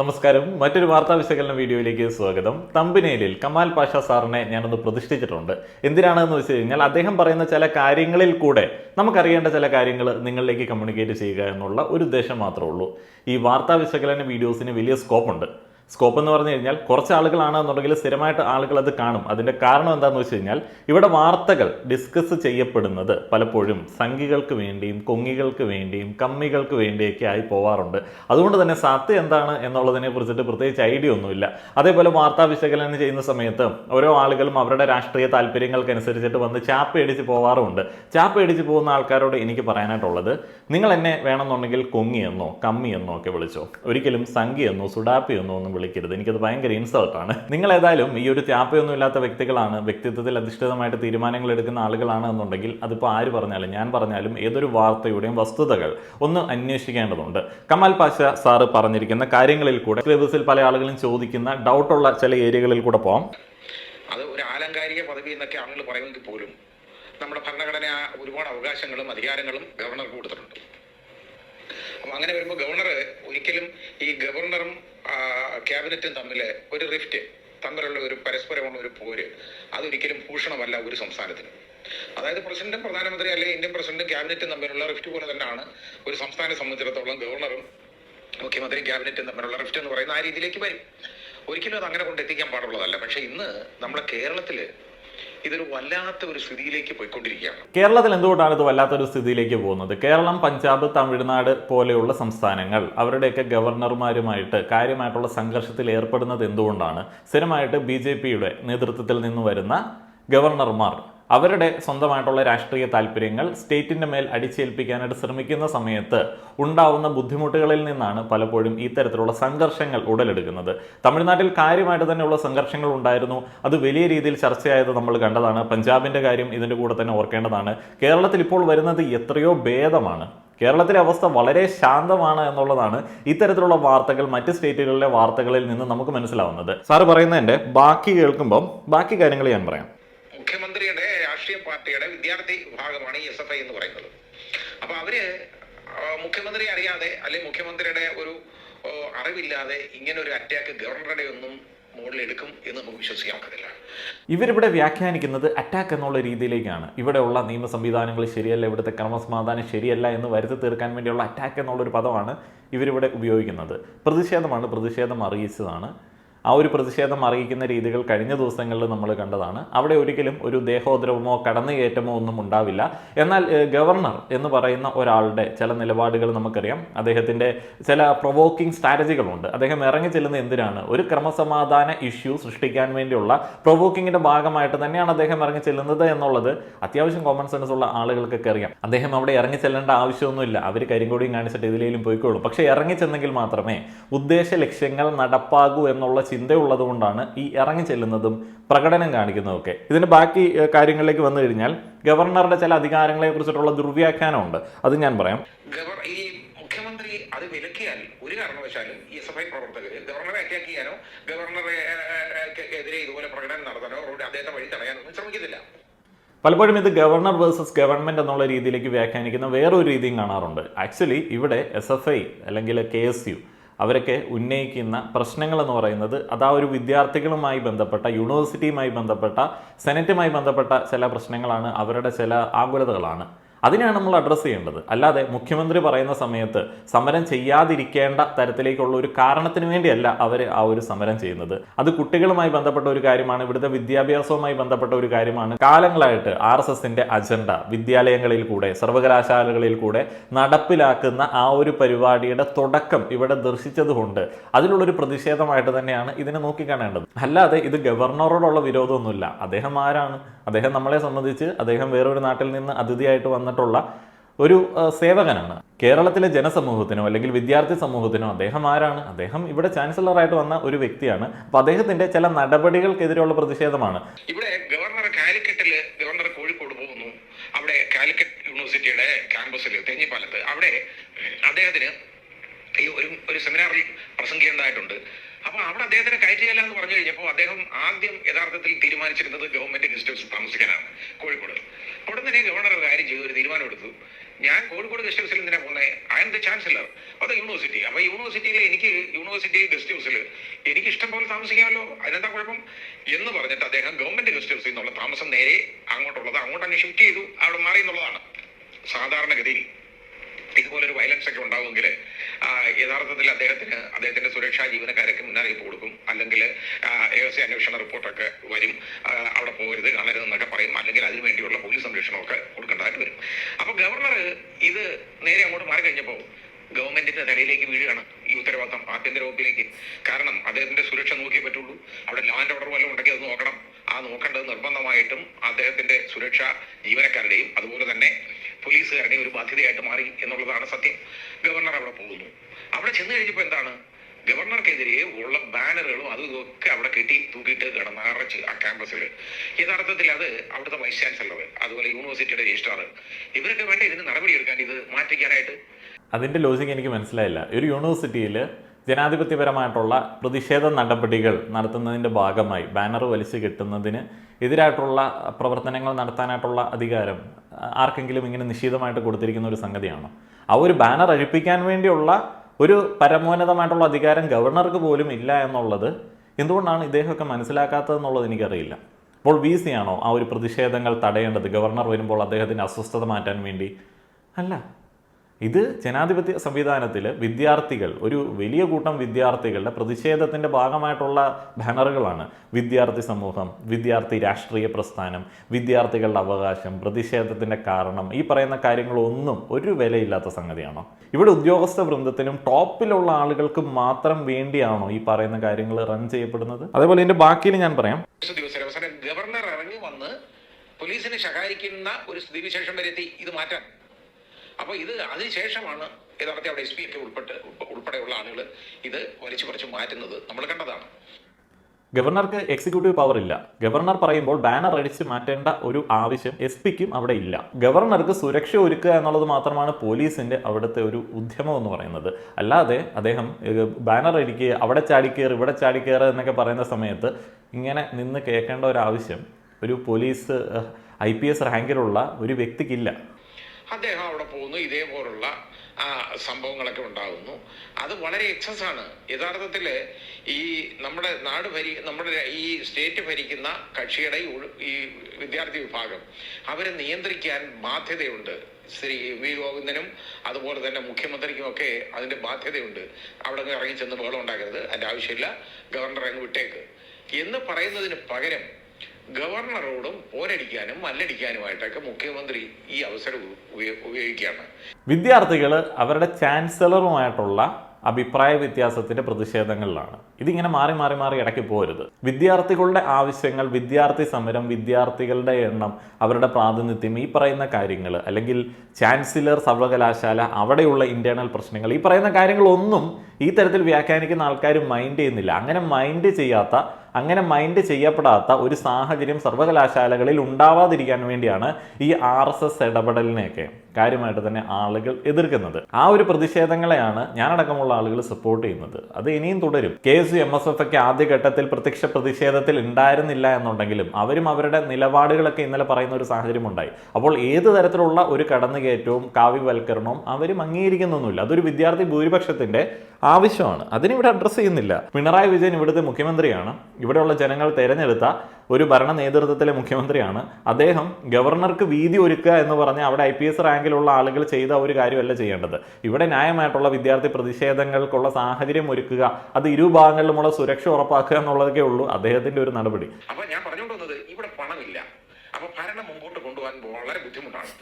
നമസ്കാരം. മറ്റൊരു വാർത്താ വിശകലന വീഡിയോയിലേക്ക് സ്വാഗതം. തമ്പിനേലിൽ കമാൽ പാഷ സാറിനെ ഞാനൊന്ന് പ്രതിഷ്ഠിച്ചിട്ടുണ്ട്. എന്തിനാണെന്ന് വെച്ച് കഴിഞ്ഞാൽ അദ്ദേഹം പറയുന്ന ചില കാര്യങ്ങളിൽ കൂടെ നമുക്കറിയേണ്ട ചില കാര്യങ്ങൾ നിങ്ങളിലേക്ക് കമ്മ്യൂണിക്കേറ്റ് ചെയ്യുക എന്നുള്ള ഒരു ഉദ്ദേശം മാത്രമേ ഉള്ളൂ. ഈ വാർത്താ വിശകലന വീഡിയോസിന് വലിയ സ്കോപ്പുണ്ട് സ്കോപ്പ് എന്ന് പറഞ്ഞു കഴിഞ്ഞാൽ കുറച്ച് ആളുകളാണെന്നുണ്ടെങ്കിൽ സ്ഥിരമായിട്ട് ആളുകൾ അത് കാണും. അതിന്റെ കാരണം എന്താണെന്ന് വെച്ച് കഴിഞ്ഞാൽ ഇവിടെ വാർത്തകൾ ഡിസ്കസ് ചെയ്യപ്പെടുന്നത് പലപ്പോഴും സംഘികൾക്ക് വേണ്ടിയും കൊങ്ങികൾക്ക് വേണ്ടിയും കമ്മികൾക്ക് വേണ്ടിയൊക്കെ ആയി പോവാറുണ്ട്. അതുകൊണ്ട് തന്നെ സത്യം എന്താണ് എന്നുള്ളതിനെ കുറിച്ചിട്ട് പ്രത്യേകിച്ച് ഐഡിയ ഒന്നുമില്ല. അതേപോലെ വാർത്താ വിശകലനം ചെയ്യുന്ന സമയത്ത് ഓരോ ആളുകളും അവരുടെ രാഷ്ട്രീയ താല്പര്യങ്ങൾക്കനുസരിച്ചിട്ട് വന്ന് ചാപ്പ് അടിച്ച് പോവാറുമുണ്ട്. ചാപ്പ് അടിച്ച് പോകുന്ന ആൾക്കാരോട് എനിക്ക് പറയാനായിട്ടുള്ളത് നിങ്ങൾ എന്നെ വേണമെന്നുണ്ടെങ്കിൽ കൊങ്ങിയെന്നോ കമ്മിയെന്നോ ഒക്കെ വിളിച്ചോ. ഒരിക്കലും സംഘിയെന്നോ സുഡാപ്പിയെന്നോ ഒന്നും വിളിക്കരുത്. എനിക്കത് ഭയങ്കര ഇൻസൾട്ടാണ് നിങ്ങൾ ഏതായാലും ഈ ഒരു ത്യാപ്പയൊന്നും ഇല്ലാത്ത വ്യക്തികളാണ് വ്യക്തിത്വത്തിൽ അധിഷ്ഠിതമായിട്ട് തീരുമാനങ്ങൾ എടുക്കുന്ന ആളുകളാണ് എന്നുണ്ടെങ്കിൽ അതിപ്പോൾ ആര് പറഞ്ഞാലും ഞാൻ പറഞ്ഞാലും ഏതൊരു വാർത്തയുടെയും വസ്തുതകൾ ഒന്ന് അന്വേഷിക്കേണ്ടതുണ്ട്. കമാൽ പാഷ സാറ് പറഞ്ഞിരിക്കുന്ന കാര്യങ്ങളിൽ കൂടെ സിലബസിൽ പല ആളുകളും ചോദിക്കുന്ന ഡൗട്ടുള്ള ചില ഏരിയകളിൽ കൂടെ പോകാം അത് ഒരു ആലങ്കാരിക പദവി എന്നൊക്കെ ആളുകൾ പറയുമെങ്കിൽ പോലും നമ്മുടെ ഭരണഘടന ഒരുപാട് അവകാശങ്ങളും അധികാരങ്ങളും ഗവർണർക്ക് കൊടുത്തിട്ടുണ്ട്. അപ്പം അങ്ങനെ വരുമ്പോൾ ഗവർണർ ഒരിക്കലും ഈ ഗവർണറും ക്യാബിനറ്റും തമ്മിൽ ഒരു റിഫ്റ്റ് തമ്മിലുള്ള ഒരു പരസ്പരമുള്ള ഒരു പോര് അതൊരിക്കലും ഭൂഷണമല്ല ഒരു സംസ്ഥാനത്തിന്. അതായത് പ്രസിഡന്റും പ്രധാനമന്ത്രി അല്ലെങ്കിൽ ഇന്ത്യൻ പ്രസിഡന്റും ക്യാബിനറ്റും തമ്മിലുള്ള റിഫ്റ്റ് പോലെ തന്നെയാണ് ഒരു സംസ്ഥാനത്തെ സംബന്ധിച്ചിടത്തോളം ഗവർണറും മുഖ്യമന്ത്രിയും ക്യാബിനറ്റും തമ്മിലുള്ള റിഫ്റ്റ് എന്ന് പറയുന്ന ആ രീതിയിലേക്ക് വരും. ഒരിക്കലും അത് അങ്ങനെ കൊണ്ട് എത്തിക്കാൻ പാടുള്ളതല്ല. പക്ഷെ ഇന്ന് നമ്മുടെ കേരളത്തിൽ ഇതൊരു വല്ലാത്ത ഒരു സ്ഥിതിയിലേക്ക് പോയിക്കൊണ്ടിരിക്കുകയാണ്. കേരളത്തിൽ എന്തുകൊണ്ടാണ് ഇത് വല്ലാത്തൊരു സ്ഥിതിയിലേക്ക് പോകുന്നത്? കേരളം പഞ്ചാബ് തമിഴ്നാട് പോലെയുള്ള സംസ്ഥാനങ്ങൾ അവരുടെയൊക്കെ ഗവർണർമാരുമായിട്ട് കാര്യമായിട്ടുള്ള സംഘർഷത്തിൽ ഏർപ്പെടുന്നത് എന്തുകൊണ്ടാണ്? സ്ഥിരമായിട്ട് ബി നേതൃത്വത്തിൽ നിന്ന് വരുന്ന ഗവർണർമാർ അവരുടെ സ്വന്തമായിട്ടുള്ള രാഷ്ട്രീയ താല്പര്യങ്ങൾ സ്റ്റേറ്റിന്റെ മേൽ അടിച്ചേൽപ്പിക്കാനായിട്ട് ശ്രമിക്കുന്ന സമയത്ത് ഉണ്ടാവുന്ന ബുദ്ധിമുട്ടുകളിൽ നിന്നാണ് പലപ്പോഴും ഇത്തരത്തിലുള്ള സംഘർഷങ്ങൾ ഉടലെടുക്കുന്നത്. തമിഴ്നാട്ടിൽ കാര്യമായിട്ട് തന്നെയുള്ള സംഘർഷങ്ങൾ ഉണ്ടായിരുന്നു. അത് വലിയ രീതിയിൽ ചർച്ചയായത് നമ്മൾ കണ്ടതാണ്. പഞ്ചാബിന്റെ കാര്യം ഇതിന്റെ കൂടെ തന്നെ ഓർക്കേണ്ടതാണ്. കേരളത്തിൽ ഇപ്പോൾ വരുന്നത് എത്രയോ ഭേദമാണ്. കേരളത്തിലെ അവസ്ഥ വളരെ ശാന്തമാണ് എന്നുള്ളതാണ് ഇത്തരത്തിലുള്ള വാർത്തകൾ മറ്റ് സ്റ്റേറ്റുകളിലെ വാർത്തകളിൽ നിന്ന് നമുക്ക് മനസ്സിലാവുന്നത്. സാറ് പറയുന്നതിന്റെ ബാക്കി കേൾക്കുമ്പം ബാക്കി കാര്യങ്ങൾ ഞാൻ പറയാം. മുഖ്യമന്ത്രിയുടെ രാഷ്ട്രീയ പാർട്ടിയുടെ വിദ്യാർത്ഥി വിഭാഗമാണ് ഈ എസ് എഫ് ഐ എന്ന് പറയുന്നത്. അപ്പൊ അവർ മുഖ്യമന്ത്രി അറിയാതെ അല്ലെങ്കിൽ മുഖ്യമന്ത്രിയുടെ ഒരു അറിവില്ലാതെ ഇങ്ങനെ ഒരു അറ്റാക്ക് ഗവർണറുടെ ഒന്നും എന്ന് നമുക്ക് വിശ്വസിക്കാൻ ഇവരിവിടെ വ്യാഖ്യാനിക്കുന്നത് അറ്റാക്ക് എന്നുള്ള രീതിയിലേക്കാണ്. ഇവിടെയുള്ള നിയമ സംവിധാനങ്ങൾ ശരിയല്ല ഇവിടുത്തെ ക്രമസമാധാനം ശരിയല്ല എന്ന് വരുത്തി തീർക്കാൻ വേണ്ടിയുള്ള അറ്റാക്ക് എന്നുള്ളൊരു പദമാണ് ഇവരിവിടെ ഉപയോഗിക്കുന്നത്. പ്രതിഷേധമാണ് പ്രതിഷേധം അറിയിച്ചതാണ്. ആ ഒരു പ്രതിഷേധം അറിയിക്കുന്ന രീതികൾ കഴിഞ്ഞ ദിവസങ്ങളിൽ നമ്മൾ കണ്ടതാണ്. അവിടെ ഒരിക്കലും ഒരു ദേഹോദ്രവമോ കടന്നുകയറ്റമോ ഒന്നും ഉണ്ടാവില്ല. എന്നാൽ ഗവർണർ എന്ന് പറയുന്ന ഒരാളുടെ ചില നിലപാടുകൾ നമുക്കറിയാം. അദ്ദേഹത്തിന്റെ ചില പ്രൊവോക്കിംഗ് സ്ട്രാറ്റജികളുണ്ട് അദ്ദേഹം ഇറങ്ങി ചെല്ലുന്ന എന്തിനാണ്? ഒരു ക്രമസമാധാന ഇഷ്യൂ സൃഷ്ടിക്കാൻ വേണ്ടിയുള്ള പ്രൊവോക്കിങ്ങിന്റെ ഭാഗമായിട്ട് തന്നെയാണ് അദ്ദേഹം ഇറങ്ങി ചെല്ലുന്നത് എന്നുള്ളത് അത്യാവശ്യം കോമൺ സെൻസ് ഉള്ള ആളുകൾക്കൊക്കെ അറിയാം. അദ്ദേഹം അവിടെ ഇറങ്ങി ചെല്ലേണ്ട ആവശ്യമൊന്നുമില്ല. അവർ കരിങ്കൊടിയും കാണിച്ചിട്ട് ഇതിലേലും പോയിക്കോളും. പക്ഷേ ഇറങ്ങി ചെന്നെങ്കിൽ മാത്രമേ ഉദ്ദേശ ലക്ഷ്യങ്ങൾ നടപ്പാകൂ എന്നുള്ള ചിന്തയുള്ളത് കൊണ്ടാണ് ഈ ഇറങ്ങി ചെല്ലുന്നതും പ്രകടനം കാണിക്കുന്നതൊക്കെ. ഇതിന് ബാക്കി കാര്യങ്ങളിലേക്ക് വന്നു കഴിഞ്ഞാൽ ഗവർണറുടെ ചില അധികാരങ്ങളെ കുറിച്ചിട്ടുള്ള ദുർവ്യാഖ്യാനമുണ്ട്. അത് ഞാൻ പറയാം. ഈ മുഖ്യമന്ത്രി അത് വിലക്കിയാൽ ഒരു കാരണവശാലും ഈ എസ് എഫ് ഐ പ്രവർത്തകർ ഗവർണറെ അറ്റാക്ക് ചെയ്യാനോ ഗവർണറെ എതിരെ ഇതുപോലെ പ്രകടനം നടത്താനോ അദ്ദേഹത്തെ വഴി തടയാനോ ഒന്നും ശ്രമിക്കുന്നില്ല പലപ്പോഴും ഇത് ഗവർണർ വേഴ്സസ് ഗവൺമെന്റ് എന്നുള്ള രീതിയിലേക്ക് വ്യാഖ്യാനിക്കുന്ന വേറൊരു രീതിയും കാണാറുണ്ട്. ആക്ച്വലി ഇവിടെ എസ് എഫ് ഐ അല്ലെങ്കിൽ കെ എസ് യു അവരൊക്കെ ഉന്നയിക്കുന്ന പ്രശ്നങ്ങൾ എന്ന് പറയുന്നത് അത് ആ ഒരു വിദ്യാർത്ഥികളുമായി ബന്ധപ്പെട്ട യൂണിവേഴ്സിറ്റിയുമായി ബന്ധപ്പെട്ട സെനറ്റുമായി ബന്ധപ്പെട്ട ചില പ്രശ്നങ്ങളാണ് അവരുടെ ചില ആകുലതകളാണ്. അതിനെയാണ് നമ്മൾ അഡ്രസ്സ് ചെയ്യേണ്ടത്. അല്ലാതെ മുഖ്യമന്ത്രി പറയുന്ന സമയത്ത് സമരം ചെയ്യാതിരിക്കേണ്ട തരത്തിലേക്കുള്ള ഒരു കാരണത്തിന് വേണ്ടിയല്ല അവർ ആ ഒരു സമരം ചെയ്യുന്നത്. അത് കുട്ടികളുമായി ബന്ധപ്പെട്ട ഒരു കാര്യമാണ് ഇവിടുത്തെ വിദ്യാഭ്യാസവുമായി ബന്ധപ്പെട്ട ഒരു കാര്യമാണ്. കാലങ്ങളായിട്ട് ആർ എസ് എസിന്റെ അജണ്ട വിദ്യാലയങ്ങളിൽ കൂടെ സർവകലാശാലകളിൽ കൂടെ നടപ്പിലാക്കുന്ന ആ ഒരു പരിപാടിയുടെ തുടക്കം ഇവിടെ ദർശിച്ചതുകൊണ്ട് അതിലുള്ളൊരു പ്രതിഷേധമായിട്ട് തന്നെയാണ് ഇതിനെ നോക്കിക്കാണേണ്ടത് അല്ലാതെ ഇത് ഗവർണറോടുള്ള വിരോധമൊന്നുമില്ല. അദ്ദേഹം ആരാണ്? അദ്ദേഹം നമ്മളെ സംബന്ധിച്ച് അദ്ദേഹം വേറൊരു നാട്ടിൽ നിന്ന് അതിഥിയായിട്ട് വന്നിട്ടുള്ള ഒരു സേവകനാണ്. കേരളത്തിലെ ജനസമൂഹത്തിനോ അല്ലെങ്കിൽ വിദ്യാർത്ഥി സമൂഹത്തിനോ അദ്ദേഹം ആരാണ്? അദ്ദേഹം ഇവിടെ ചാൻസലറായിട്ട് വന്ന ഒരു വ്യക്തിയാണ്. അപ്പൊ അദ്ദേഹത്തിന്റെ ചില നടപടികൾക്കെതിരെയുള്ള പ്രതിഷേധമാണ്. ഇവിടെ ഗവർണർ കാലിക്കറ്റിൽ ഗവർണർ കോഴിക്കോട് പോകുന്നു. അവിടെ കാലിക്കറ്റ് യൂണിവേഴ്സിറ്റിയുടെ ക്യാമ്പസിൽ തെങ്ങിപ്പാലത്ത് അവിടെ അദ്ദേഹത്തിന് ഈ ഒരു ഒരു സെമിനാറിൽ പ്രസംഗിക്കേണ്ടതായിട്ടുണ്ട്. അപ്പൊ അവിടെ അദ്ദേഹത്തിന് കയറ്റിയല്ല എന്ന് പറഞ്ഞു കഴിഞ്ഞപ്പോൾ അദ്ദേഹം ആദ്യം യഥാർത്ഥത്തിൽ തീരുമാനിച്ചിരുന്നത് ഗവൺമെന്റ് ഗസ്റ്റ് ഹൗസിൽ താമസിക്കാനാണ് കോഴിക്കോട്. അവിടെ തന്നെ ഗവർണർ കാര്യം ചെയ്തു ഒരു തീരുമാനം എടുത്തു. ഞാൻ കോഴിക്കോട് ഗസ്റ്റ് ഹൗസിൽ ഇതിനെ പോകുന്നത് ഐ എം ദ ചാൻസലർ അത് യൂണിവേഴ്സിറ്റി അപ്പൊ യൂണിവേഴ്സിറ്റിയിൽ എനിക്ക് യൂണിവേഴ്സിറ്റി ഗസ്റ്റ് ഹൗസിൽ എനിക്ക് ഇഷ്ടം പോലെ താമസിക്കാമല്ലോ. അതിനെന്താ കുഴപ്പം? എന്ന് പറഞ്ഞിട്ട് അദ്ദേഹം ഗവൺമെന്റ് ഗസ്റ്റ് ഹൗസിൽ നിന്നുള്ള താമസം നേരെ അങ്ങോട്ടുള്ളത് അങ്ങോട്ട് തന്നെ ഷിഫ്റ്റ് ചെയ്തു. അവിടെ മാറി എന്നുള്ളതാണ് സാധാരണഗതിയിൽ ഇതുപോലൊരു വയലൻസ് ഒക്കെ ഉണ്ടാവുമെങ്കിൽ യഥാർത്ഥത്തിൽ അദ്ദേഹത്തിന് അദ്ദേഹത്തിന്റെ സുരക്ഷാ ജീവനക്കാരൊക്കെ മുന്നറിയിപ്പ് കൊടുക്കും. അല്ലെങ്കിൽ എസ് അന്വേഷണ റിപ്പോർട്ടൊക്കെ വരും. അവിടെ പോകരുത് കാണരുത് എന്നൊക്കെ പറയും. അല്ലെങ്കിൽ അതിനു വേണ്ടിയുള്ള പോലീസ് സംരക്ഷണമൊക്കെ കൊടുക്കേണ്ടതായിട്ട് വരും. അപ്പൊ ഗവർണർ ഇത് നേരെ അങ്ങോട്ട് മാറി കഴിഞ്ഞപ്പോൾ ഗവൺമെന്റിന്റെ തലയിലേക്ക് വീഴുകയാണ് ഈ ഉത്തരവാദിത്തം ആഭ്യന്തര വകുപ്പിലേക്ക്. കാരണം അദ്ദേഹത്തിന്റെ സുരക്ഷ നോക്കിയേ പറ്റുള്ളൂ. അവിടെ ലാൻഡ് ഓർഡർ വല്ലതും ഉണ്ടെങ്കിൽ അത് നോക്കണം. ആ നോക്കേണ്ടത് നിർബന്ധമായിട്ടും അദ്ദേഹത്തിന്റെ സുരക്ഷ ജീവനക്കാരുടെയും അതുപോലെ തന്നെ പോലീസുകാരുടെയും ഒരു ബാധ്യതയായിട്ട് മാറി എന്നുള്ളതാണ് സത്യം. ഗവർണർ അവിടെ പോകുന്നു. അവിടെ ചെന്ന് കഴിഞ്ഞപ്പോൾ എന്താണ്? ഗവർണർക്കെതിരെ ഉള്ള ബാനറുകളും അതും ഇതൊക്കെ അവിടെ കെട്ടി തൂക്കിയിട്ട് കിടന്ന് നിറച്ച് ആ ക്യാമ്പസിൽ യഥാർത്ഥത്തിൽ അത് അവിടുത്തെ വൈസ് ചാൻസലർ അതുപോലെ യൂണിവേഴ്സിറ്റിയുടെ രജിസ്ട്രാർ ഇവരൊക്കെ വേണ്ട ഇതിന് നടപടിയെടുക്കാൻ ഇത് മാറ്റിക്കാനായിട്ട്? അതിന്റെ ലോജിക് എനിക്ക് മനസ്സിലായില്ല. ഒരു യൂണിവേഴ്സിറ്റിയിൽ ജനാധിപത്യപരമായിട്ടുള്ള പ്രതിഷേധ നടപടികൾ നടത്തുന്നതിന്റെ ഭാഗമായി ബാനർ വലിച്ചു കെട്ടുന്നതിന് എതിരായിട്ടുള്ള പ്രവർത്തനങ്ങൾ നടത്താനായിട്ടുള്ള അധികാരം ആർക്കെങ്കിലും ഇങ്ങനെ നിശ്ചിതമായിട്ട് കൊടുത്തിരിക്കുന്ന ഒരു സംഗതിയാണോ? ആ ഒരു ബാനർ അഴിപ്പിക്കാൻ വേണ്ടിയുള്ള ഒരു പരമോന്നതമായിട്ടുള്ള അധികാരം ഗവർണർക്ക് പോലും ഇല്ല എന്നുള്ളത് എന്തുകൊണ്ടാണ് ഇദ്ദേഹമൊക്കെ മനസ്സിലാക്കാത്തതെന്നുള്ളത് എനിക്കറിയില്ല. അപ്പോൾ വി സി ആണോ ആ ഒരു പ്രതിഷേധങ്ങൾ തടയേണ്ടത്? ഗവർണർ വരുമ്പോൾ അദ്ദേഹത്തിന്റെ അസ്വസ്ഥത മാറ്റാൻ വേണ്ടി? അല്ല. ഇത് ജനാധിപത്യ സംവിധാനത്തിൽ വിദ്യാർത്ഥികൾ ഒരു വലിയ കൂട്ടം വിദ്യാർത്ഥികളുടെ പ്രതിഷേധത്തിന്റെ ഭാഗമായിട്ടുള്ള ബാനറുകളാണ്. വിദ്യാർത്ഥി സമൂഹം വിദ്യാർത്ഥി രാഷ്ട്രീയ പ്രസ്ഥാനം വിദ്യാർത്ഥികളുടെ അവകാശം പ്രതിഷേധത്തിന്റെ കാരണം ഈ പറയുന്ന കാര്യങ്ങളൊന്നും ഒരു വിലയില്ലാത്ത സംഗതിയാണോ? ഇവിടെ ഉദ്യോഗസ്ഥ വൃന്ദത്തിനും ടോപ്പിലുള്ള ആളുകൾക്ക് മാത്രം വേണ്ടിയാണോ ഈ പറയുന്ന കാര്യങ്ങൾ റൺ ചെയ്യപ്പെടുന്നത്? അതേപോലെ ഇതിന്റെ ബാക്കിയിൽ ഞാൻ പറയാം. ഗവർണർ ഇറങ്ങി വന്ന് പോലീസിനെ ശകാരിക്കുന്ന ഒരു സ്ഥിതിവിശേഷം വരെ എത്തി. ഇത് മാറ്റാൻ. അപ്പൊ ഇത് അതിനുശേഷമാണ് യഥാർത്ഥത്തിൽ അവിടെ എസ് പി ഒക്കെ ഉൾപ്പെട്ട് ഉൾപ്പെടെയുള്ള ആളുകൾ ഇത് വലിച്ചു കുറച്ച് മാറ്റുന്നത് നമ്മൾ കണ്ടതാണ്. ഗവർണർക്ക് എക്സിക്യൂട്ടീവ് പവർ ഇല്ല. ഗവർണർ പറയുമ്പോൾ ബാനർ അടിച്ച് മാറ്റേണ്ട ഒരു ആവശ്യം എസ് പിക്കും അവിടെ ഇല്ല. ഗവർണർക്ക് സുരക്ഷ ഒരുക്കുക എന്നുള്ളത് മാത്രമാണ് പോലീസിന്റെ അവിടുത്തെ ഒരു ഉദ്യമം എന്ന് പറയുന്നത്. അല്ലാതെ അദ്ദേഹം ബാനർ അടിക്കുക അവിടെ ചാടിക്കയറ് ഇവിടെ ചാടിക്കയറ് എന്നൊക്കെ പറയുന്ന സമയത്ത് ഇങ്ങനെ നിന്ന് കേൾക്കേണ്ട ഒരു ആവശ്യം ഒരു പോലീസ് ഐ പി എസ് റാങ്കിലുള്ള ഒരു വ്യക്തിക്കില്ല. അദ്ദേഹം അവിടെ പോകുന്നു ഇതേപോലുള്ള ആ, സംഭവങ്ങളൊക്കെ ഉണ്ടാകുന്നു. അത് വളരെ എക്സസ് ആണ്. യഥാർത്ഥത്തിൽ ഈ നമ്മുടെ നാട് ഭരി നമ്മുടെ ഈ സ്റ്റേറ്റ് ഭരിക്കുന്ന കക്ഷിയുടെ ഈ വിദ്യാർത്ഥി വിഭാഗം അവരെ നിയന്ത്രിക്കാൻ ബാധ്യതയുണ്ട്. ശ്രീ വി ഗോവിന്ദനും അതുപോലെ തന്നെ മുഖ്യമന്ത്രിക്കും ഒക്കെ അതിന്റെ ബാധ്യതയുണ്ട്. അവിടെ നിന്ന് ഇറങ്ങി ചെന്ന് ബഹളം ഉണ്ടാക്കരുത്. അതിന്റെ ആവശ്യമില്ല. ഗവർണർ അങ്ങ് വിട്ടേക്ക്. എന്ന് പറയുന്നതിന് പകരം ഗവർണറോടും പോരടിക്കാനും മല്ലടിക്കാനുമായിട്ടൊക്കെ മുഖ്യമന്ത്രി ഈ അവസരം ഉപയോ- ഉപയോഗിക്കുകയാണ്. വിദ്യാർത്ഥികൾ അവരുടെ ചാൻസലറുമായിട്ടുള്ള അഭിപ്രായ വ്യത്യാസത്തിന്റെ പ്രതിഷേധങ്ങളിലാണ്. ഇതിങ്ങനെ മാറി മാറി മാറി ഇടയ്ക്ക് പോരുത്. വിദ്യാർത്ഥികളുടെ ആവശ്യങ്ങൾ വിദ്യാർത്ഥി സമരം വിദ്യാർത്ഥികളുടെ എണ്ണം അവരുടെ പ്രാതിനിധ്യം ഈ പറയുന്ന കാര്യങ്ങൾ അല്ലെങ്കിൽ ചാൻസലർ സർവകലാശാല അവിടെയുള്ള ഇന്റേണൽ പ്രശ്നങ്ങൾ ഈ പറയുന്ന കാര്യങ്ങളൊന്നും ഈ തരത്തിൽ വ്യാഖ്യാനിക്കുന്ന ആൾക്കാർ മൈൻഡ് ചെയ്യുന്നില്ല. അങ്ങനെ മൈൻഡ് ചെയ്യാത്ത അങ്ങനെ മൈൻഡ് ചെയ്യപ്പെടാത്ത ഒരു സാഹചര്യം സർവകലാശാലകളിൽ ഉണ്ടാവാതിരിക്കാൻ വേണ്ടിയാണ് ഈ ആർ എസ് എസ് ഇടപെടലിനെയൊക്കെ കാര്യമായിട്ട് തന്നെ ആളുകൾ എതിർക്കുന്നത്. ആ ഒരു പ്രതിഷേധങ്ങളെയാണ് ഞാനടക്കമുള്ള ആളുകൾ സപ്പോർട്ട് ചെയ്യുന്നത്. അത് ഇനിയും തുടരും. K S U M S F ഒക്കെ ആദ്യഘട്ടത്തിൽ പ്രത്യക്ഷ പ്രതിഷേധത്തിൽ ഉണ്ടായിരുന്നില്ല എന്നുണ്ടെങ്കിലും അവരും അവരുടെ നിലപാടുകളൊക്കെ ഇന്നലെ പറയുന്ന ഒരു സാഹചര്യം ഉണ്ടായി. അപ്പോൾ ഏത് തരത്തിലുള്ള ഒരു കടന്നുകയറ്റവും കാവ്യവൽക്കരണവും അവരും അംഗീകരിക്കുന്നൊന്നുമില്ല. അതൊരു വിദ്യാർത്ഥി ഭൂരിപക്ഷത്തിന്റെ ആവശ്യമാണ്. അതിനിവിടെ അഡ്രസ്സ് ചെയ്യുന്നില്ല. പിണറായി വിജയൻ ഇവിടുത്തെ മുഖ്യമന്ത്രിയാണ്. ഇവിടെയുള്ള ജനങ്ങൾ തെരഞ്ഞെടുത്ത ഒരു ഭരണ നേതൃത്വത്തിലെ മുഖ്യമന്ത്രിയാണ്. അദ്ദേഹം ഗവർണർക്ക് വീതി ഒരുക്കുക എന്ന് പറഞ്ഞ് അവിടെ ഐ പി എസ് റാങ്കിലുള്ള ആളുകൾ ചെയ്ത ഒരു കാര്യമല്ല ചെയ്യേണ്ടത്. ഇവിടെ ന്യായമായിട്ടുള്ള വിദ്യാർത്ഥി പ്രതിഷേധങ്ങൾക്കുള്ള സാഹചര്യം ഒരുക്കുക അത് ഇരുഭാഗങ്ങളിലുമുള്ള സുരക്ഷ ഉറപ്പാക്കുക എന്നുള്ളതൊക്കെ ഉള്ളൂ അദ്ദേഹത്തിന്റെ ഒരു നടപടി. അപ്പൊ ഞാൻ പറഞ്ഞുകൊണ്ടുവന്നത് ഇവിടെ പണമില്ല. അപ്പൊ ഭരണം മുമ്പോട്ട് കൊണ്ടുപോകാൻ വളരെ ബുദ്ധിമുട്ടാണ്.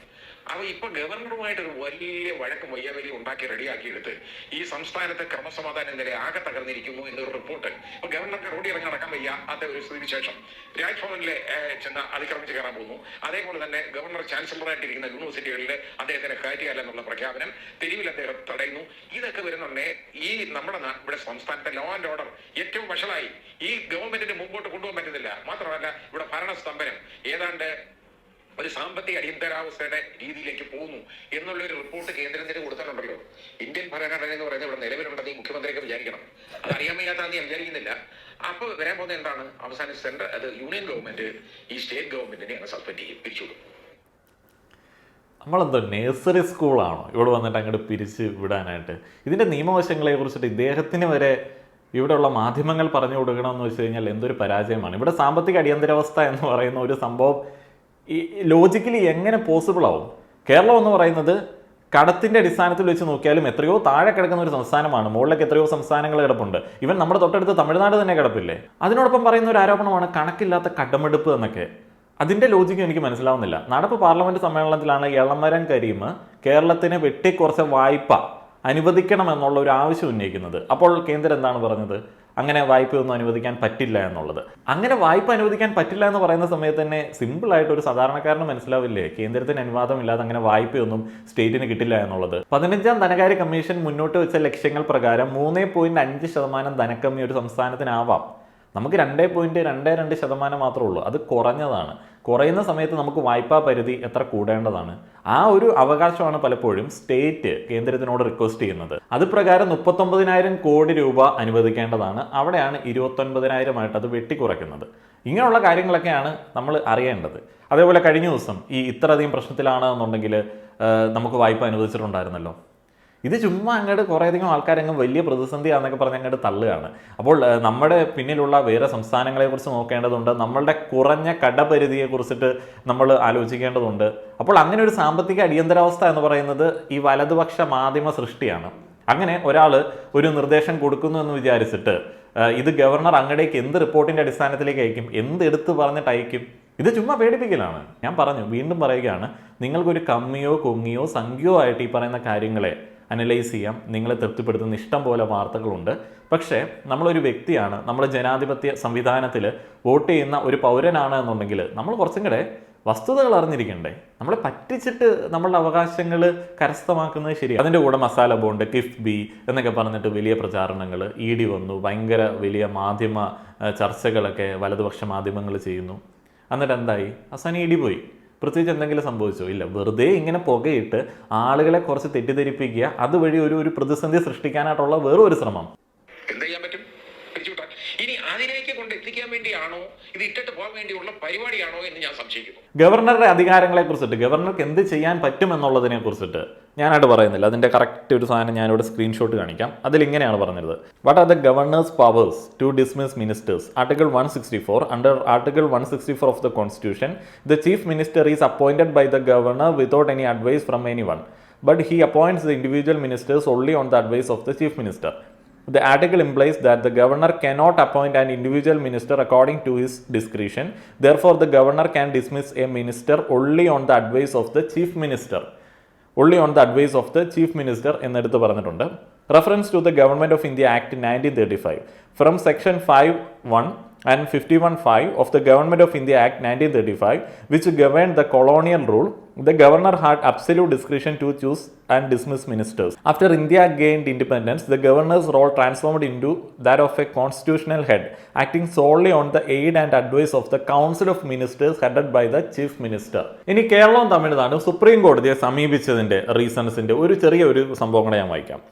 അപ്പൊ ഇപ്പൊ ഗവർണറുമായിട്ട് ഒരു വലിയ വഴക്കും വയ്യാവലി ഉണ്ടാക്കി റെഡിയാക്കിയെടുത്ത് ഈ സംസ്ഥാനത്തെ ക്രമസമാധാന നില ആകെ തകർന്നിരിക്കുന്നു എന്നൊരു റിപ്പോർട്ട് ഇപ്പൊ ഗവർണർക്ക് റോഡിൽ ഇറങ്ങി നടക്കാൻ വയ്യ അതേ ഒരു സ്ഥിതി വിശേഷം. രാജ്ഭവനിലെ ചെന്ന് അതിക്രമിച്ച് കയറാൻ പോകുന്നു. അതേപോലെ തന്നെ ഗവർണർ ചാൻസലറായിട്ടിരിക്കുന്ന യൂണിവേഴ്സിറ്റികളിലെ അദ്ദേഹത്തിന് കയറ്റിയല്ല എന്നുള്ള പ്രഖ്യാപനം തെരുവിൽ അദ്ദേഹം തടയുന്നു. ഇതൊക്കെ വരുന്നുണ്ടേ ഈ നമ്മുടെ ഇവിടെ സംസ്ഥാനത്തെ ലോ ആൻഡ് ഓർഡർ ഏറ്റവും വഷളായി ഈ ഗവൺമെന്റിന് മുമ്പോട്ട് കൊണ്ടുപോകാൻ പറ്റുന്നില്ല. മാത്രമല്ല ഇവിടെ ഭരണസ്തംഭനം ഏതാണ്ട് ഒരു സാമ്പത്തിക അടിയന്തരാവസ്ഥയുടെ രീതിയിലേക്ക് പോകുന്നു എന്നുള്ള ഒരു റിപ്പോർട്ട് കേന്ദ്രത്തിന് കൊടുത്തിട്ടുണ്ടല്ലോ. ഇന്ത്യൻ ഭരണഘടന എന്ന് പറയുന്നത് ഇവിടെ നിലവിലുണ്ടെന്ന് ഈ മുഖ്യമന്ത്രിയൊക്കെ വിചാരിക്കണം. അത് അറിയാൻ വയ്യാത്തതെന്ന് ഞാൻ വിചാരിക്കുന്നില്ല. അപ്പൊ വരാൻ പോകുന്നത് എന്താണ്? അവസാനം സെൻട്രൽ അത് യൂണിയൻ ഗവൺമെന്റ് ഈ സ്റ്റേറ്റ് ഗവൺമെന്റിനെ അങ്ങ് സസ്പെൻഡ് ചെയ്യും. പിരിച്ചുവിടും. നമ്മളെന്തോ നേഴ്സറി സ്കൂളാണോ ഇവിടെ വന്നിട്ട് അങ്ങോട്ട് പിരിച്ച് വിടാനായിട്ട്. ഇതിന്റെ നിയമവശങ്ങളെ കുറിച്ചിട്ട് ഇദ്ദേഹത്തിന് വരെ ഇവിടെയുള്ള മാധ്യമങ്ങൾ പറഞ്ഞു കൊടുക്കണമെന്ന് വെച്ച് കഴിഞ്ഞാൽ എന്തൊരു പരാജയമാണ്. ഇവിടെ സാമ്പത്തിക അടിയന്തരാവസ്ഥ എന്ന് പറയുന്ന ഒരു സംഭവം ഈ ലോജിക്കലി എങ്ങനെ പോസിബിൾ ആവും? കേരളം എന്ന് പറയുന്നത് കടത്തിന്റെ അടിസ്ഥാനത്തിൽ വെച്ച് നോക്കിയാലും എത്രയോ താഴെ കിടക്കുന്ന ഒരു സംസ്ഥാനമാണ്. മുകളിലേക്ക് എത്രയോ സംസ്ഥാനങ്ങൾ കിടപ്പുണ്ട്. ഇവൻ നമ്മുടെ തൊട്ടടുത്ത് തമിഴ്നാട് തന്നെ കിടപ്പില്ലേ? അതിനോടൊപ്പം പറയുന്ന ഒരു ആരോപണമാണ് കണക്കില്ലാത്ത കടമെടുപ്പ് എന്നൊക്കെ. അതിന്റെ ലോജിക്ക് എനിക്ക് മനസ്സിലാവുന്നില്ല. നടപ്പ് പാർലമെന്റ് സമ്മേളനത്തിലാണ് എളമരം കരീം കേരളത്തിന് വെട്ടിക്കുറച്ച വായ്പ. അനുവദിക്കണം എന്നുള്ള ഒരു ആവശ്യം ഉന്നയിക്കുന്നത്. അപ്പോൾ കേന്ദ്രം എന്താണ് പറഞ്ഞത്? അങ്ങനെ വായ്പയൊന്നും അനുവദിക്കാൻ പറ്റില്ല എന്നുള്ളത്. അങ്ങനെ വായ്പ അനുവദിക്കാൻ പറ്റില്ല എന്ന് പറയുന്ന സമയത്ത് തന്നെ സിമ്പിളായിട്ട് ഒരു സാധാരണക്കാരന് മനസ്സിലാവില്ലേ? കേന്ദ്രത്തിന് അനുവാദമില്ലാതെ അങ്ങനെ വായ്പയൊന്നും സ്റ്റേറ്റിന് കിട്ടില്ല എന്നുള്ളത്. പതിനഞ്ചാം ധനകാര്യ കമ്മീഷൻ മുന്നോട്ട് വെച്ച ലക്ഷ്യങ്ങൾ പ്രകാരം മൂന്ന് പോയിന്റ് അഞ്ച് ശതമാനം ധനക്കമ്മി ഒരു സംസ്ഥാനത്തിനാവാം. നമുക്ക് രണ്ടേ പോയിന്റ് രണ്ട് രണ്ട് ശതമാനം മാത്രമേ ഉള്ളൂ. അത് കുറഞ്ഞതാണ്. കുറയുന്ന സമയത്ത് നമുക്ക് വായ്പാ പരിധി എത്ര കൂടേണ്ടതാണ്? ആ ഒരു അവകാശമാണ് പലപ്പോഴും സ്റ്റേറ്റ് കേന്ദ്രത്തിനോട് റിക്വസ്റ്റ് ചെയ്യുന്നത്. അത് പ്രകാരം മുപ്പത്തൊമ്പതിനായിരം കോടി രൂപ അനുവദിക്കേണ്ടതാണ്. അവിടെയാണ് ഇരുപത്തൊൻപതിനായിരമായിട്ട് അത് വെട്ടിക്കുറയ്ക്കുന്നത്. ഇങ്ങനെയുള്ള കാര്യങ്ങളൊക്കെയാണ് നമ്മൾ അറിയേണ്ടത്. അതേപോലെ കഴിഞ്ഞ ദിവസം ഈ ഇത്രയധികം പ്രശ്നത്തിലാണ് എന്നുണ്ടെങ്കിൽ നമുക്ക് വായ്പ അനുവദിച്ചിട്ടുണ്ടായിരുന്നല്ലോ. ഇത് ചുമ്മാ അങ്ങോട്ട് കുറേയധികം ആൾക്കാരങ്ങ് വലിയ പ്രതിസന്ധിയാണെന്നൊക്കെ പറഞ്ഞ് അങ്ങോട്ട് തള്ളുകയാണ്. അപ്പോൾ നമ്മുടെ പിന്നിലുള്ള വേറെ സംസ്ഥാനങ്ങളെ കുറിച്ച് നോക്കേണ്ടതുണ്ട് നമ്മളുടെ കുറഞ്ഞ കടപരിധിയെ കുറിച്ചിട്ട് നമ്മൾ ആലോചിക്കേണ്ടതുണ്ട്. അപ്പോൾ അങ്ങനെ ഒരു സാമ്പത്തിക അടിയന്തരാവസ്ഥ എന്ന് പറയുന്നത് ഈ വലതുപക്ഷ മാധ്യമ സൃഷ്ടിയാണ്. അങ്ങനെ ഒരാൾ ഒരു നിർദ്ദേശം കൊടുക്കുന്നു എന്ന് വിചാരിച്ചിട്ട് ഇത് ഗവർണർ അങ്ങടേക്ക് എന്ത് റിപ്പോർട്ടിന്റെ അടിസ്ഥാനത്തിലേക്ക് അയക്കും എന്ത് എടുത്ത് പറഞ്ഞിട്ട് അയക്കും ഇത് ചുമ്മാ പേടിപ്പിക്കലാണ്. ഞാൻ പറഞ്ഞു വീണ്ടും പറയുകയാണ് നിങ്ങൾക്കൊരു കമ്മിയോ കൊങ്ങിയോ സംഖ്യയോ ആയിട്ട് ഈ പറയുന്ന കാര്യങ്ങളെ അനലൈസ് ചെയ്യാം. നിങ്ങളെ തൃപ്തിപ്പെടുത്തുന്ന ഇഷ്ടം പോലെ വാർത്തകളുണ്ട്. പക്ഷേ നമ്മളൊരു വ്യക്തിയാണ്. നമ്മൾ ജനാധിപത്യ സംവിധാനത്തിൽ വോട്ട് ചെയ്യുന്ന ഒരു പൗരനാണ് എന്നുണ്ടെങ്കിൽ നമ്മൾ കുറച്ചും കൂടെ വസ്തുതകൾ അറിഞ്ഞിരിക്കണ്ടേ? നമ്മളെ പറ്റിച്ചിട്ട് നമ്മളുടെ അവകാശങ്ങൾ കരസ്ഥമാക്കുന്നത് ശരി അതിന്റെ കൂടെ മസാല ബോണ്ട് കിഫ്ബി എന്നൊക്കെ പറഞ്ഞിട്ട് വലിയ പ്രചാരണങ്ങൾ ഇ ഡി വന്നു ഭയങ്കര വലിയ മാധ്യമ ചർച്ചകളൊക്കെ വലതുപക്ഷ മാധ്യമങ്ങൾ ചെയ്യുന്നു. എന്നിട്ട് എന്തായി? അവസാനം ഇടി പോയി പ്രത്യേകിച്ച് എന്തെങ്കിലും സംഭവിച്ചോ? ഇല്ല. വെറുതെ ഇങ്ങനെ പുകയിട്ട് ആളുകളെ കുറച്ച് തെറ്റിദ്ധരിപ്പിക്കുക അതുവഴി ഒരു ഒരു പ്രതിസന്ധി സൃഷ്ടിക്കാനായിട്ടുള്ള വേറൊരു ശ്രമം എന്ത് ചെയ്യാൻ പറ്റും പിരിച്ചുവിട്ടാൽ ഇനി അതിലേക്ക് കൊണ്ട് വേണ്ടിയാണോ ഇത് ഇട്ടിട്ട് പോകാൻ വേണ്ടിയുള്ള പരിപാടിയാണോ എന്ന് ഞാൻ സംശയിക്കുന്നു. ഗവർണറുടെ അധികാരങ്ങളെ കുറിച്ചിട്ട് ഗവർണർക്ക് എന്ത് ചെയ്യാൻ പറ്റും എന്നുള്ളതിനെ കുറിച്ചിട്ട് ഞാനായിട്ട് പറയുന്നില്ല. അതിന്റെ കറക്റ്റ് ഒരു സാധനം ഞാനിവിടെ സ്ക്രീൻഷോട്ട് കാണിക്കാം. അതിൽ ഇങ്ങനെയാണ് പറഞ്ഞത്. What are the governor's powers to dismiss ministers article one sixty four under article one sixty four of the constitution the chief minister is appointed by the governor without any advice from anyone but he appoints the individual ministers only on the advice of the chief minister The article implies that the governor cannot appoint an individual minister according to his discretion. Therefore, the governor can dismiss a minister only on the advice of the chief minister. Only on the advice of the chief minister എന്നെടുത്ത് പറഞ്ഞിട്ടുണ്ട് reference to the government of India act nineteen thirty five from section five one and fifty one five of the government of India act nineteen thirty five which govern the colonial rule the governor had absolute discretion to choose and dismiss ministers. After India gained independence, the governor's role transformed into that of a constitutional head, acting solely on the aid and advice of the Council of Ministers headed by the Chief Minister. ഇനി കേരളവും തമിഴ്നാടും supreme കോടതിയെ സമീപിച്ചതിന്റെ റീസൺസിന്റെ ഒരു ചെറിയ ഒരു സംഭവം കൂടെ ഞാൻ വായിക്കാം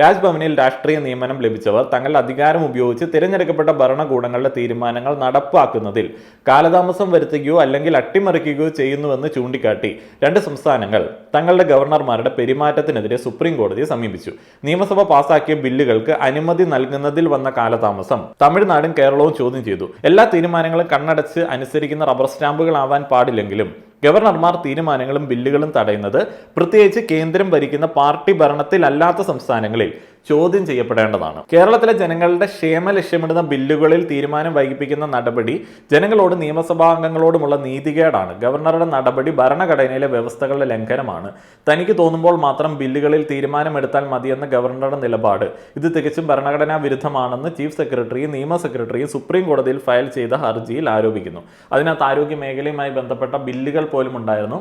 രാജ്ഭവനിൽ രാഷ്ട്രീയ നിയമനം ലഭിച്ചവർ തങ്ങളുടെ അധികാരം ഉപയോഗിച്ച് തിരഞ്ഞെടുക്കപ്പെട്ട ഭരണകൂടങ്ങളുടെ തീരുമാനങ്ങൾ നടപ്പാക്കുന്നതിൽ കാലതാമസം വരുത്തുകയോ അല്ലെങ്കിൽ അട്ടിമറിക്കുകയോ ചെയ്യുന്നുവെന്ന് ചൂണ്ടിക്കാട്ടി രണ്ട് സംസ്ഥാനങ്ങൾ തങ്ങളുടെ ഗവർണർമാരുടെ പെരുമാറ്റത്തിനെതിരെ സുപ്രീം കോടതിയെ സമീപിച്ചു. നിയമസഭ പാസാക്കിയ ബില്ലുകൾക്ക് അനുമതി നൽകുന്നതിൽ വന്ന കാലതാമസം തമിഴ്നാടും കേരളവും ചോദ്യം ചെയ്തു. എല്ലാ തീരുമാനങ്ങളും കണ്ണടച്ച് അനുസരിക്കുന്ന റബ്ബർ സ്റ്റാമ്പുകളാവാൻ പാടില്ലെങ്കിലും ഗവർണർമാർ തീരുമാനങ്ങളും ബില്ലുകളും തടയുന്നത് പ്രത്യേകിച്ച് കേന്ദ്രം ഭരിക്കുന്ന പാർട്ടി ഭരണത്തിലല്ലാത്ത സംസ്ഥാനങ്ങളിൽ. ചോദ്യം ചെയ്യപ്പെടേണ്ടതാണ്. കേരളത്തിലെ ജനങ്ങളുടെ ക്ഷേമ ലക്ഷ്യമിടുന്ന ബില്ലുകളിൽ തീരുമാനം വൈകിപ്പിക്കുന്ന നടപടി ജനങ്ങളോട് നിയമസഭാംഗങ്ങളോടുമുള്ള നീതികേടാണ്. ഗവർണറുടെ നടപടി ഭരണഘടനയിലെ വ്യവസ്ഥകളുടെ ലംഘനമാണ്. തനിക്ക് തോന്നുമ്പോൾ മാത്രം ബില്ലുകളിൽ തീരുമാനമെടുത്താൽ മതിയെന്ന ഗവർണറുടെ നിലപാട്. ഇത് തികച്ചും ഭരണഘടനാ വിരുദ്ധമാണെന്ന് ചീഫ് സെക്രട്ടറിയും നിയമ സെക്രട്ടറിയും സുപ്രീം കോടതിയിൽ ഫയൽ ചെയ്ത ഹർജിയിൽ ആരോപിക്കുന്നു. അതിനകത്ത് ആരോഗ്യ മേഖലയുമായി ബന്ധപ്പെട്ട ബില്ലുകൾ പോലും ഉണ്ടായിരുന്നു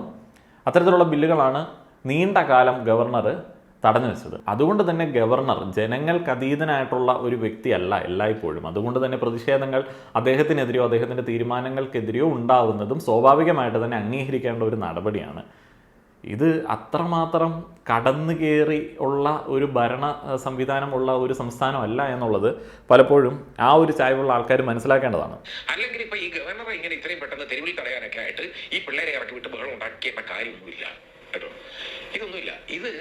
അത്തരത്തിലുള്ള ബില്ലുകളാണ് നീണ്ട കാലം ഗവർണർ തടഞ്ഞു വെച്ചത്. അതുകൊണ്ട് തന്നെ ഗവർണർ ജനങ്ങൾക്ക് അതീതനായിട്ടുള്ള ഒരു വ്യക്തിയല്ല എല്ലായ്പ്പോഴും. അതുകൊണ്ട് തന്നെ പ്രതിഷേധങ്ങൾ അദ്ദേഹത്തിനെതിരെയോ അദ്ദേഹത്തിന്റെ തീരുമാനങ്ങൾക്കെതിരെയോ ഉണ്ടാവുന്നതും സ്വാഭാവികമായിട്ട് തന്നെ അംഗീകരിക്കേണ്ട ഒരു നടപടിയാണ്. ഇത് അത്രമാത്രം കടന്നു കയറി ഉള്ള ഒരു ഭരണ സംവിധാനമുള്ള ഒരു സംസ്ഥാനമല്ല എന്നുള്ളത് പലപ്പോഴും ആ ഒരു ചായ്വുള്ള ആൾക്കാർ മനസ്സിലാക്കേണ്ടതാണ്. അല്ലെങ്കിൽ ഇപ്പൊ ഈ ഗവർണർ ഇങ്ങനെ ഇത്രയും പെട്ടെന്ന് തെരുവിൽ തടയാനൊക്കെ ആയിട്ട് ഈ പിള്ളേരെ ഇറക്കി വിട്ട് ബഹളം ഉണ്ടാക്കേണ്ട കാര്യമൊന്നുമില്ല. കേട്ടോ? ഇതൊന്നുമില്ല. ഇത്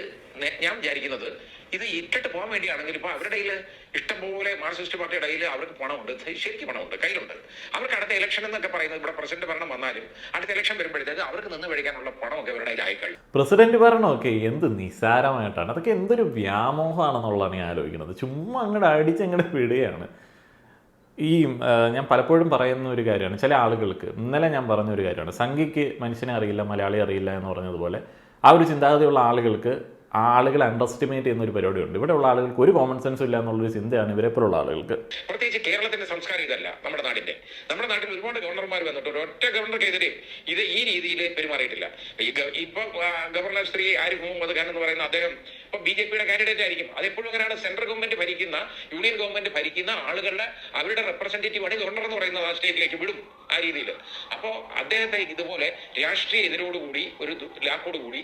ഞാൻ വിചാരിക്കുന്നത് ഇത് ഇട്ടിട്ട് പോകാൻ വേണ്ടിയാണെങ്കിൽ ഇപ്പൊ അവരുടെ കയ്യിൽ ഇഷ്ടംപോലെ മാർക്സിസ്റ്റ് പാർട്ടിയുടെ കയ്യിൽ അവർക്ക് പണമുണ്ട്. ശരിക്കും പണമുണ്ട് കയ്യിലുണ്ട്. അവർക്ക് അടുത്ത ഇലക്ഷൻ എന്നൊക്കെ പറയുന്നത് ഇവിടെ പ്രസിഡന്റ് ഭരണം വന്നാലും അടുത്ത ഇലക്ഷൻ വരുമ്പോഴത്തേക്ക് അവർക്ക് നിന്ന് മേടിക്കാനുള്ള പണമൊക്കെ അവരുടെ കയ്യിൽ ആയിക്കഴിഞ്ഞു പ്രസിഡന്റ് ഭരണമൊക്കെ എന്ത് നിസ്സാരമായിട്ടാണ് അതൊക്കെ എന്തൊരു വ്യാമോഹമാണെന്നുള്ളതാണ് ഞാൻ ആലോചിക്കുന്നത്. ചുമ്മാ അങ്ങോട്ട് അടിച്ച് അങ്ങോട്ട് വിടുകയാണ്. ഈ ഞാൻ പലപ്പോഴും പറയുന്ന ഒരു കാര്യമാണ് ചില ആളുകൾക്ക് ഇന്നലെ ഞാൻ പറഞ്ഞ ഒരു കാര്യമാണ് സംഘിക്ക് മനുഷ്യനെ അറിയില്ല മലയാളി അറിയില്ല എന്ന് പറഞ്ഞതുപോലെ ആ ഒരു ചിന്താഗതിയുള്ള ആളുകൾക്ക് ആ ആളുകളെ അണ്ടർ എസ്റ്റിമേറ്റ് ചെയ്യുന്ന ഒരു പരിപാടിയുണ്ട്. ഇവിടെ ഉള്ള ആളുകൾക്ക് ഒരു കോമൺ സെൻസ് ഇല്ല എന്നുള്ളൊരു ചിന്തയാണ് ഇവരെ പോലുള്ള ആളുകൾക്ക്. പ്രത്യേകിച്ച് കേരളത്തിന്റെ സംസ്കാരം ഇതല്ല നമ്മുടെ നാടിന്റെ. നമ്മുടെ നാട്ടിൽ ഒരുപാട് ഗവർണർമാർ വന്നിട്ട് ഒറ്റ ഗവർണർക്കെതിരെ ഇത് ഈ രീതിയിൽ പെരുമാറിയിട്ടില്ല. ഇപ്പൊ ഗവർണർ ശ്രീ ആരിഫ് മുഹമ്മദ് ഖാൻ എന്ന് പറയുന്ന അദ്ദേഹം ഇപ്പൊ ബി ജെ പിയുടെ കാൻഡിഡേറ്റ് ആയിരിക്കും. അതെപ്പോഴും അങ്ങനെയാണ് സെൻട്രൽ ഗവൺമെന്റ് ഭരിക്കുന്ന യൂണിയൻ ഗവൺമെന്റ് ഭരിക്കുന്ന ആളുകളുടെ അവരുടെ റെപ്രസെന്റേറ്റീവ് ആണ് ഗവർണർ എന്ന് പറയുന്നത് ആ സ്റ്റേറ്റിലേക്ക് വിടും ആ രീതിയിൽ അപ്പോൾ അദ്ദേഹത്തെ ഇതുപോലെ രാഷ്ട്രീയ എതിരോടുകൂടി ഒരു ലാക്കോടുകൂടി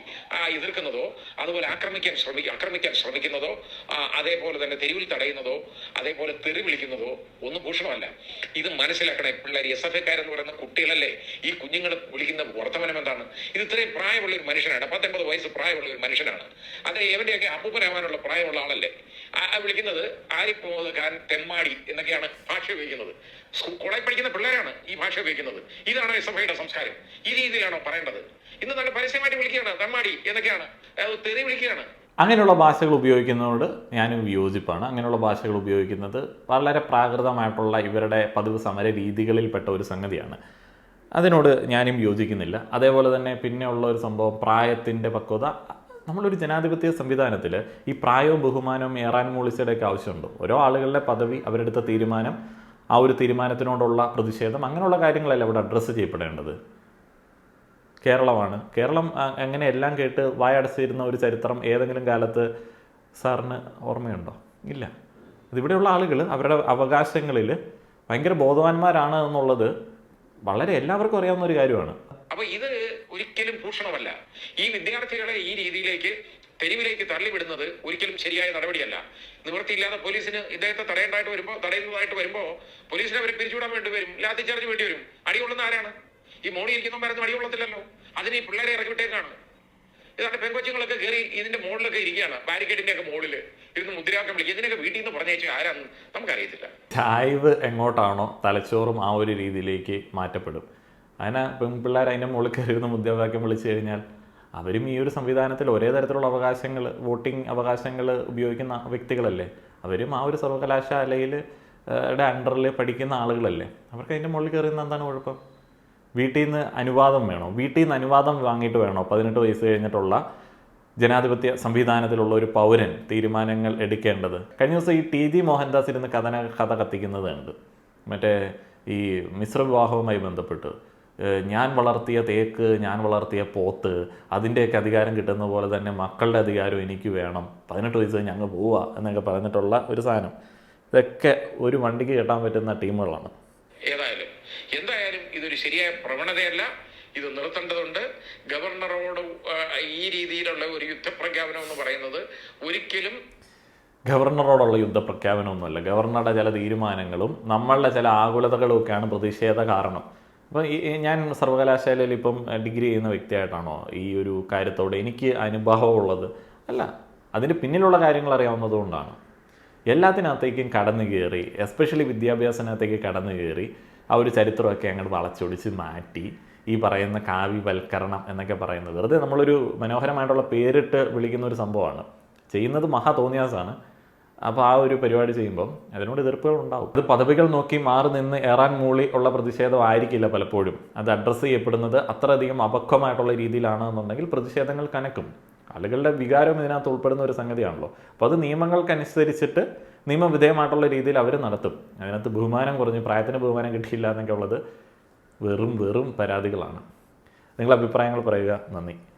എതിർക്കുന്നതോ അതുപോലെ ആക്രമിക്കാൻ ശ്രമിക്കുക ആക്രമിക്കാൻ ശ്രമിക്കുന്നതോ അതേപോലെ തന്നെ തെരുവിൽ തടയുന്നതോ അതേപോലെ തെറി വിളിക്കുന്നതോ ഒന്നും ഭൂഷണമല്ല. ഇത് മനസ്സിലാക്കണം. പിള്ളേർ എസ് എഫ് എക്കാരെന്ന് പറയുന്ന കുട്ടികളല്ലേ? ഈ കുഞ്ഞുങ്ങൾ വിളിക്കുന്ന വർത്തമാനം എന്താണ്? ഇത് ഇത്രയും പ്രായമുള്ള ഒരു മനുഷ്യനാണ്. പത്തൊമ്പത് വയസ്സ് പ്രായമുള്ള ഒരു മനുഷ്യനാണ്. അത് എവന്റെയൊക്കെ അപ്പൂപ്പനാവാനുള്ള പ്രായമുള്ള ആളല്ലേ. വിളിക്കുന്നത് ഖാൻ തെമ്മാടി എന്നൊക്കെയാണ് ഭാഷ ഉപയോഗിക്കുന്നത്. കോളേജ് പഠിക്കുന്ന പിള്ളേരാണ് ഈ ഭാഷ ഉപയോഗിക്കുന്നത്. ഇതാണ് എസ് എഫ് സംസ്കാരം. ഈ രീതിയിലാണോ പറയേണ്ടത്? ഇന്ന് നല്ല പരസ്യമായിട്ട് വിളിക്കുകയാണ്. തെമ്മാടി എന്നൊക്കെയാണ്. തെറി വിളിക്കുകയാണ്. അങ്ങനെയുള്ള ഭാഷകൾ ഉപയോഗിക്കുന്നതോട് ഞാനും വിയോജിപ്പാണ് അങ്ങനെയുള്ള ഭാഷകൾ ഉപയോഗിക്കുന്നത് വളരെ പ്രാകൃതമായിട്ടുള്ള ഇവരുടെ പതിവ് സമര രീതികളിൽപ്പെട്ട ഒരു സംഗതിയാണ്. അതിനോട് ഞാനും യോജിക്കുന്നില്ല. അതേപോലെ തന്നെ പിന്നെ ഉള്ള ഒരു സംഭവം പ്രായത്തിന്റെ പക്വത നമ്മളൊരു ജനാധിപത്യ സംവിധാനത്തിൽ ഈ പ്രായവും ബഹുമാനവും ഏറാൻ മൂളിച്ചയുടെയൊക്കെ ആവശ്യമുണ്ട്. ഓരോ ആളുകളുടെ പദവി അവരെടുത്ത തീരുമാനം ആ ഒരു തീരുമാനത്തിനോടുള്ള പ്രതിഷേധം അങ്ങനെയുള്ള കാര്യങ്ങളല്ല ഇവിടെ അഡ്രസ്സ് ചെയ്യപ്പെടേണ്ടത്? കേരളമാണ്. കേരളം അങ്ങനെ എല്ലാം കേട്ട് വായടച്ചിരുന്ന ഒരു ചരിത്രം ഏതെങ്കിലും കാലത്ത് സാറിന് ഓർമ്മയുണ്ടോ? ഇല്ല. ഇതിവിടെയുള്ള ആളുകൾ അവരുടെ അവകാശങ്ങളിൽ ഭയങ്കര ബോധവാന്മാരാണ് എന്നുള്ളത് വളരെ എല്ലാവർക്കും അറിയാവുന്ന ഒരു കാര്യമാണ്. അപ്പോൾ ഇത് ഒരിക്കലും ഭൂഷണമല്ല. ഈ വിദ്യാർത്ഥികളെ ഈ രീതിയിലേക്ക് തെരുവിലേക്ക് തള്ളിവിടുന്നത് ഒരിക്കലും ശരിയായ നടപടിയല്ല. നിവൃത്തിയില്ലാതെ പോലീസിന് ഇദ്ദേഹത്തെ തടയേണ്ടതായിട്ട് വരുമ്പോ തടയുന്നതായിട്ട് വരുമ്പോ പോലീസിനെ അവരെ പിരിച്ചുവിടാൻ വേണ്ടി വരും ലാത്തി വേണ്ടി വരും. അടികൊള്ളുന്ന ആരാണ്? ഈ മോണി ഇരിക്കുന്നവരൊന്നും അടികൊള്ളത്തില്ലല്ലോ. അതിന് ഈ പിള്ളേരെ ഇറക്കി വിട്ടേക്കാണ് ഇതാണ് പെൺകൊച്ചുങ്ങളൊക്കെ കയറി ഇതിന്റെ മുകളിലൊക്കെ ഇരിക്കുകയാണ്. ബാരിക്കേഡിന്റെ ഒക്കെ മുകളിൽ ഇരുന്ന് മുദ്രാക്കം വിളിക്കുക. ഇതിനൊക്കെ വീട്ടിൽ നിന്ന് പറഞ്ഞയച്ചു ആരാന്ന് നമുക്കറിയത്തില്ല. ചായവ് എങ്ങോട്ടാണോ തലച്ചോറും ആ ഒരു രീതിയിലേക്ക് മാറ്റപ്പെടും. അതിനെ പെൺപിള്ളേർ അതിന്റെ മുകളിൽ കയറിയിരുന്ന മുദ്രാവാക്യം വിളിച്ചു കഴിഞ്ഞാൽ അവരും ഈ ഒരു സംവിധാനത്തിൽ ഒരേ തരത്തിലുള്ള അവകാശങ്ങൾ വോട്ടിംഗ് അവകാശങ്ങൾ ഉപയോഗിക്കുന്ന വ്യക്തികളല്ലേ? അവരും ആ ഒരു സർവകലാശാലയിൽ അണ്ടറിൽ പഠിക്കുന്ന ആളുകളല്ലേ? അവർക്ക് അതിന്റെ മുകളിൽ കയറുന്ന എന്താണ് കുഴപ്പം? വീട്ടിൽ നിന്ന് അനുവാദം വേണോ? വീട്ടിൽ നിന്ന് അനുവാദം വാങ്ങിയിട്ട് വേണോ? പതിനെട്ട് വയസ്സ് കഴിഞ്ഞിട്ടുള്ള ജനാധിപത്യ സംവിധാനത്തിലുള്ള ഒരു പൗരൻ തീരുമാനങ്ങൾ എടുക്കേണ്ടത്. കഴിഞ്ഞ ദിവസം ഈ ടി ജി മോഹൻദാസ് ഇരുന്ന് കഥന കഥ കത്തിക്കുന്നത് ഉണ്ട് മറ്റേ ഈ മിശ്ര വിവാഹവുമായി ബന്ധപ്പെട്ട്. ഞാൻ വളർത്തിയ തേക്ക് ഞാൻ വളർത്തിയ പോത്ത് അതിന്റെയൊക്കെ അധികാരം കിട്ടുന്ന പോലെ തന്നെ മക്കളുടെ അധികാരം എനിക്ക് വേണം. പതിനെട്ട് വയസ്സ് ഞങ്ങൾ പോവുക എന്നൊക്കെ പറഞ്ഞിട്ടുള്ള ഒരു സാധനം. ഇതൊക്കെ ഒരു വണ്ടിക്ക് കിട്ടാൻ പറ്റുന്ന ടീമുകളാണ്. ഏതായാലും എന്തായാലും ഇതൊരു ശരിയായ പ്രവണതയല്ല. ഇത് നിർത്തേണ്ടതുണ്ട്. ഗവർണറോട് ഈ രീതിയിലുള്ള ഒരു യുദ്ധപ്രഖ്യാപനം എന്ന് പറയുന്നത് ഒരിക്കലും ഗവർണറോടുള്ള യുദ്ധപ്രഖ്യാപനമൊന്നുമല്ല. ഗവർണറുടെ ചില തീരുമാനങ്ങളും നമ്മളുടെ ചില ആകുലതകളും ഒക്കെയാണ് പ്രതിഷേധ കാരണം അപ്പോൾ ഞാൻ സർവകലാശാലയിൽ ഇപ്പം ഡിഗ്രി ചെയ്യുന്ന വ്യക്തിയായിട്ടാണോ ഈ ഒരു കാര്യത്തോട് എനിക്ക് അനുഭവമുള്ളത്? അല്ല അതിന് പിന്നിലുള്ള കാര്യങ്ങൾ അറിയാവുന്നതുകൊണ്ടാണ് എല്ലാത്തിനകത്തേക്കും കടന്നു കയറി എസ്പെഷ്യലി വിദ്യാഭ്യാസത്തിനകത്തേക്ക് കടന്നു കയറി ആ ഒരു ചരിത്രമൊക്കെ അങ്ങോട്ട് വളച്ചൊടിച്ച് മാറ്റി ഈ പറയുന്ന കാവ്യവൽക്കരണം എന്നൊക്കെ പറയുന്നത്. വെറുതെ നമ്മളൊരു മനോഹരമായിട്ടുള്ള പേരിട്ട് വിളിക്കുന്ന ഒരു സംഭവമാണ്. ചെയ്യുന്നത് മഹാ തോന്നിയാസാണ് അപ്പോൾ ആ ഒരു പരിപാടി ചെയ്യുമ്പോൾ അതിനോട് എതിർപ്പുകൾ ഉണ്ടാവും അത് പദവികൾ നോക്കി മാറി നിന്ന് ഏറാൻ മൂളി ഉള്ള പ്രതിഷേധം ആയിരിക്കില്ല പലപ്പോഴും. അത് അഡ്രസ്സ് ചെയ്യപ്പെടുന്നത് അത്രയധികം അപക്വമായിട്ടുള്ള രീതിയിലാണ് എന്നുണ്ടെങ്കിൽ പ്രതിഷേധങ്ങൾ കനക്കും. ആളുകളുടെ വികാരം ഇതിനകത്ത് ഉൾപ്പെടുന്ന ഒരു സംഗതിയാണല്ലോ. അപ്പോൾ അത് നിയമങ്ങൾക്കനുസരിച്ചിട്ട് നിയമവിധേയമായിട്ടുള്ള രീതിയിൽ അവർ നടത്തും. അതിനകത്ത് ബഹുമാനം കുറഞ്ഞ് പ്രായത്തിന് ബഹുമാനം കിട്ടിയില്ല എന്നൊക്കെ ഉള്ളത് വെറും വെറും പരാതികളാണ്. നിങ്ങളുടെ അഭിപ്രായങ്ങൾ പറയുക. നന്ദി.